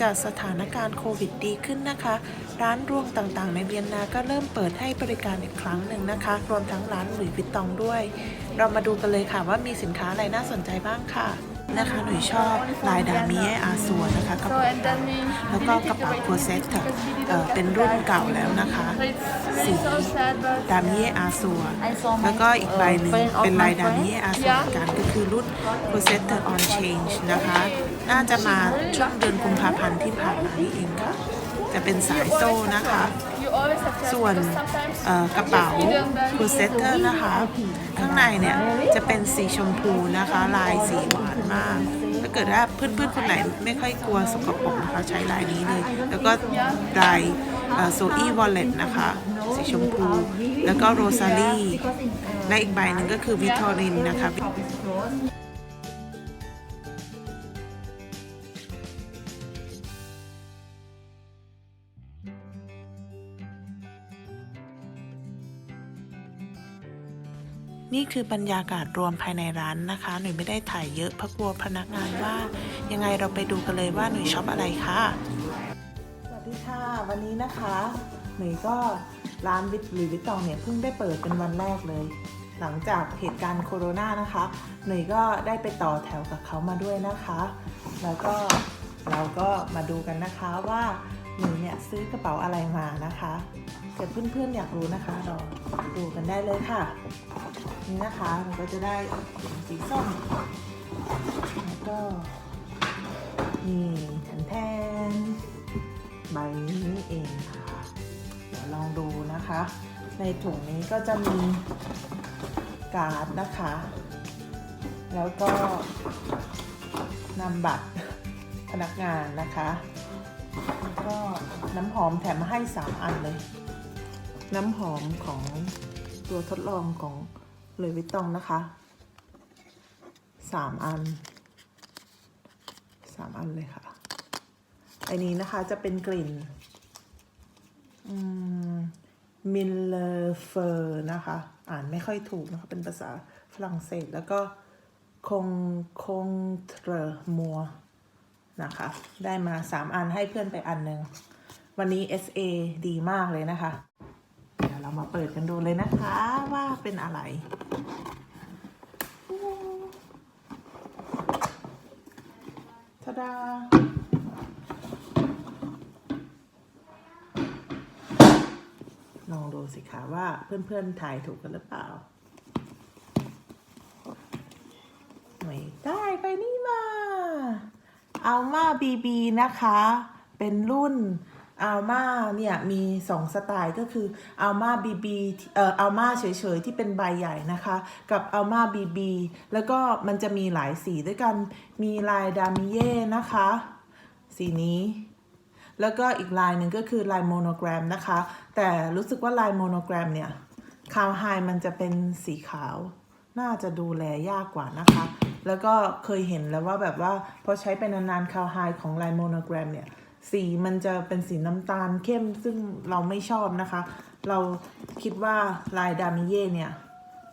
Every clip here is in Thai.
จากสถานการณ์โควิดดีขึ้นนะคะ ร้านรวงต่างๆ ในเวียนนาก็เริ่มเปิดให้บริการอีกครั้งหนึ่งนะคะ รวมทั้งร้านหลุยส์วิตตองด้วย เรามาดูกันเลยค่ะว่ามีสินค้าอะไรน่าสนใจบ้างค่ะ นะคะหนูชอบลายดามิเออาซัวนะคะกระ So เป๋า and then we แล้วก็กระเป๋าโคเซตค่ะเอ่อเป็นรุ่นเก่าแล้วนะคะ so it's สี really so sad but ดามิเออาซัว I saw my แล้วก็อีกใบหนึ่ง friend of เป็นลาย my ดามิเอ friend อาซัวเหมือนกันก็คือรุ่น Processor on Change นะคะ น่าจะมาช่วงเดือนกุมภาพันธ์ที่ผ่านมานี่เองค่ะ จะเป็นสายโซ่นะคะ ส่วนกระเป๋า Processor นะคะ ข้างในเนี่ยจะเป็นสีชมพูนะคะ ลายสีหวานมาก ถ้าเกิดว่าเพื่อนๆคนไหนไม่ค่อยกลัวสกปรกนะคะใช้ลายนี้เลย แล้วก็ลายโซอี้วอลเล็ตนะคะ สีชมพู แล้วก็โรซารี่และอีกใบหนึ่งก็คือวิทอรินนะคะ นี่คือบรรยากาศรวมภายในร้านนะคะ หนูไม่ได้ถ่ายเยอะเพราะกลัวพนักงานว่า ยังไงเราไปดูกันเลยว่าหนูช็อปอะไรค่ะ สวัสดีค่ะ วันนี้นะคะ หนูก็ร้านวิทหรือวิตตองเนี่ยเพิ่งได้เปิดเป็นวันแรกเลย หลังจากเหตุการณ์โคโรนานะคะ หนูก็ได้ไปต่อแถวกับเขามาด้วยนะคะ แล้วก็เราก็มาดูกันนะคะว่า หนูเนี่ยซื้อกระเป๋าอะไรมานะคะเกิดเพื่อนๆอยากรู้นะคะ เราดูกันได้เลยค่ะ นี่นะคะมันก็จะได้สีส้มแล้วก็นี่แทนแทนใบนี้เองค่ะเดี๋ยวลองดูนะคะ ในถุงนี้ก็จะมีการ์ดนะคะ แล้วก็นำบัตรพนักงานนะคะ แล้วก็น้ำหอมแถมมาให้ 3 อันเลย น้ำหอมของตัวทดลองของเลยวิตตองนะคะสามอันสามอันเลยค่ะไอันนี้นะคะจะเป็นกลิ่นมิลเลอร์เฟอร์นะคะ อ่านไม่ค่อยถูกนะคะ เป็นภาษาฝรั่งเศสแล้วก็คงคงเทรมัว นะคะ ได้มาสามอันให้เพื่อนไปอันหนึ่งวันนี้ SA ดีมากเลยนะคะ เดี๋ยวเรามาเปิดกันดูเลยนะคะว่าเป็นอะไร ทาดา ลองดูสิคะว่าเพื่อนๆถ่ายถูกกันหรือเปล่าไม่ได้ไปนี่มา อัลมาบีบีนะคะ เป็นรุ่นอัลมาเนี่ยมี 2 สไตล์ก็คืออัลมาบีบีเอ่ออัลมาเฉยๆ ที่เป็นใบใหญ่นะคะ กับอัลมาบีบีแล้วก็มันจะมีหลายสีด้วยกันมีลายดามิเย่นะคะ สีนี้ แล้วก็อีกลายหนึ่งก็คือลายโมโนแกรมนะคะ แต่รู้สึกว่าลายโมโนแกรมเนี่ยคาวไฮมันจะเป็นสีขาว น่าจะดูแลยากกว่านะคะ แล้วก็เคยเห็นแล้วว่าแบบว่าพอใช้ไปนานๆคาวไฮของลายโมโนแกรมเนี่ย สีมันจะเป็นสีน้ำตาลเข้มซึ่งเราไม่ชอบนะคะ เราคิดว่าลายดามิเย่เนี่ย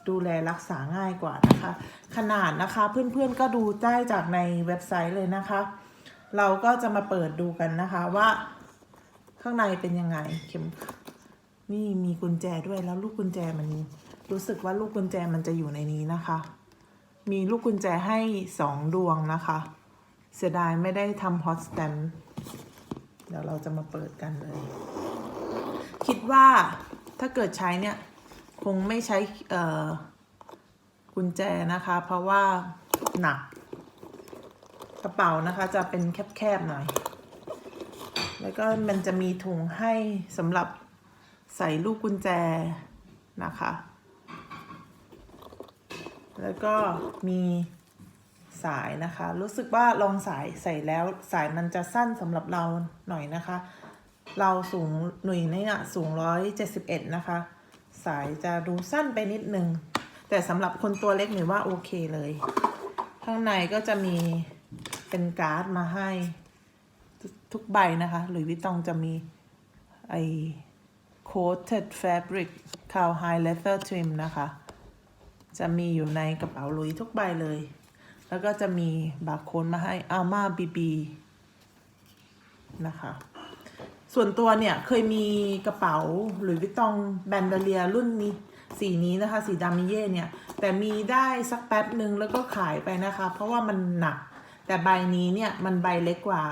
ดูแลรักษาง่ายกว่านะคะ ขนาดนะคะเพื่อนๆก็ดูได้จากในเว็บไซต์เลยนะคะ เราก็จะมาเปิดดูกันนะคะว่าข้างในเป็นยังไงเข็มนี่มีกุญแจด้วยแล้วลูกกุญแจมันรู้สึกว่าลูกกุญแจมันจะอยู่ในนี้นะคะ มีลูกกุญแจให้สองดวงนะคะ เสียดายไม่ได้ทำฮอตสแตมเดี๋ยวเราจะมาเปิดกันเลย คิดว่าถ้าเกิดใช้เนี่ย คงไม่ใช้เอ่อกุญแจนะคะ เพราะว่าหนักกระเป๋านะคะจะเป็นแคบๆหน่อย แล้วก็มันจะมีถุงให้สำหรับใส่ลูกกุญแจนะคะ แล้วก็มีสายนะคะ รู้สึกว่าลองสายใส่แล้วสายมันจะสั้นสำหรับเราหน่อยนะคะ เราสูงหนุ่ยเนี่ยสูงร้อยเจ็ดสิบเอ็ดนะคะ สายจะดูสั้นไปนิดนึง แต่สำหรับคนตัวเล็กหนูว่าโอเคเลย ข้างในก็จะมีเป็นการ์ดมาให้ทุกใบนะคะ หรือวิตตองจะมีไอ coated fabric cowhide leather trim นะคะ จะมีอยู่ในกระเป๋าลุยทุกใบเลย แล้วก็จะมีบาร์โค้ดมาให้ Alma BB นะคะ ส่วนตัวเนี่ยเคยมีกระเป๋าหรือวิตตองแบนเดเลียรุ่นนี้สีนี้นะคะ สีดามิเย่เนี่ย แต่มีได้สักแป๊บหนึ่งแล้วก็ขายไปนะคะ เพราะว่ามันหนัก แต่ใบนี้เนี่ยมันใบเล็กกว่า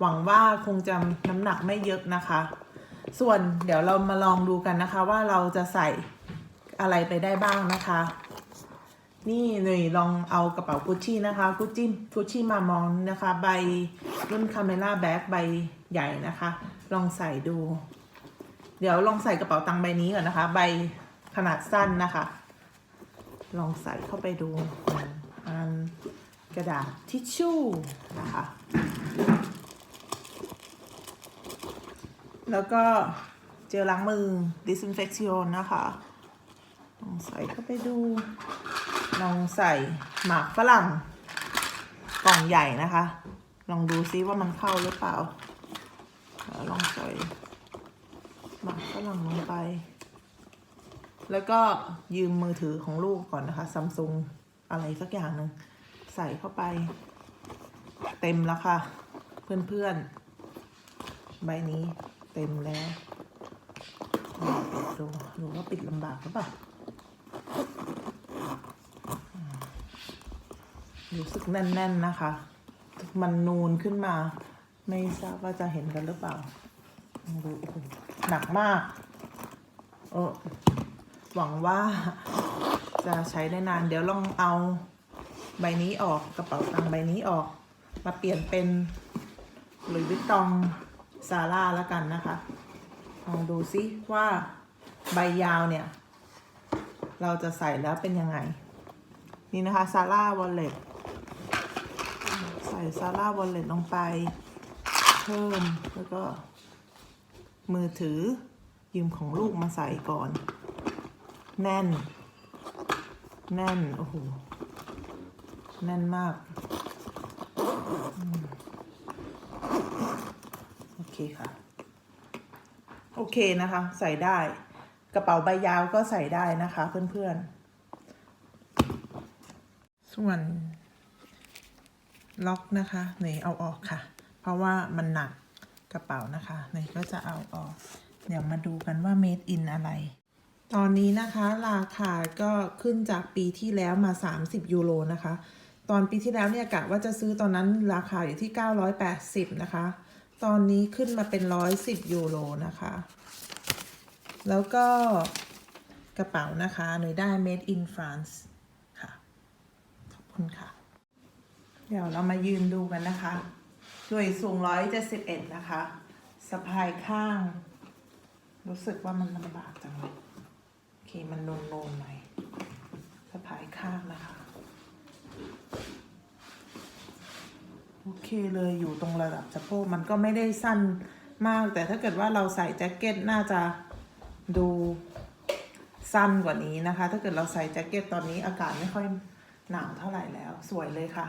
หวังว่าคงจะน้ำหนักไม่เยอะนะคะ ส่วนเดี๋ยวเรามาลองดูกันนะคะว่าเราจะใส่อะไรไปได้บ้างนะคะ นี่หน่ยลองเอากระเป๋ากุชชี่นะคะกุชชี่กุชชี่มามองนะคะ ใบรุ่นคาเมล่าแบ็กใบใหญ่นะคะ ลองใส่ดู เดี๋ยวลองใส่กระเป๋าตังค์ใบนี้ก่อนนะคะ ใบขนาดสั้นนะคะ ลองใส่เข้าไปดูอันกระดาษทิชชู่นะคะ แล้วก็เจลล้างมือ disinfection นะคะ ลองใส่เข้าไปดู ลองใส่หมากฝรั่งกล่องใหญ่นะคะ ลองดูซิว่ามันเข้าหรือเปล่า ลองใส่หมากฝรั่งลงไป แล้วก็ยืมมือถือของลูกก่อนนะคะซัมซุงอะไรสักอย่างหนึ่งใส่เข้าไป เต็มแล้วค่ะ เพื่อนๆ ใบนี้เต็มแล้วปิดดูดูว่าปิดลำบากหรือเปล่า รู้สึกแน่น ๆ นะคะ มันนูนขึ้นมา ไม่ทราบว่าจะเห็นกันหรือเปล่าดูหนักมาก เออหวังว่าจะใช้ได้นาน เดี๋ยวลองเอาใบนี้ออกกระเป๋าตังค์ใบนี้ออก มาเปลี่ยนเป็นหรือวิตตองซาร่าแล้วกันนะคะ ลองดูซิว่าใบยาวเนี่ย เราจะใส่แล้วเป็นยังไง นี่นะคะซาร่าวอลเล็ต ซาร่าวอลเล็ตลงไป เพิ่มแล้วก็ มือถือยืมของลูกมาใส่ก่อน แน่น แน่น โอ้โห แน่นมากอมโอเคค่ะ โอเคนะคะ ใส่ได้ กระเป๋าใบยาวก็ใส่ได้นะคะเพื่อนๆ ส่วน ล็อกนะคะเนยเอาออกค่ะ เพราะว่ามันหนักกระเป๋านะคะเนยก็จะเอาออก เดี๋ยวมาดูกันว่า made in อะไร ตอนนี้นะคะราคาก็ขึ้นจากปีที่แล้วมา 30 ยูโรนะคะ ตอนปีที่แล้วเนี่ยกะว่าจะซื้อตอนนั้นราคาอยู่ที่ 980 นะคะ ตอนนี้ขึ้นมาเป็น 110 ยูโรนะคะ แล้วก็กระเป๋านะคะหนูได้ made in France ค่ะ ขอบคุณค่ะ เดี๋ยวเรามายืนดูกันนะคะ หน่วยสูง171นะคะสะพายข้าง รู้สึกว่ามันลำบากจังเลยโอเคมันนูนๆหน่อยสะพายข้างนะคะ โอเคเลยอยู่ตรงระดับสะโพกมันก็ไม่ได้สั้นมาก แต่ถ้าเกิดว่าเราใส่แจ็คเก็ตน่าจะดูสั้นกว่านี้นะคะ ถ้าเกิดเราใส่แจ็คเก็ตตอนนี้อากาศไม่ค่อยหนาวเท่าไหร่แล้ว สวยเลยค่ะ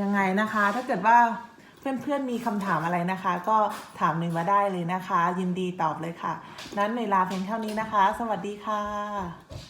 ยังไงนะคะ ถ้าเกิดว่าเพื่อนๆมีคำถามอะไรนะคะ ก็ถามหนึ่งมาได้เลยนะคะ ยินดีตอบเลยค่ะ นั้นในลาเพียงเท่านี้นะคะ สวัสดีค่ะ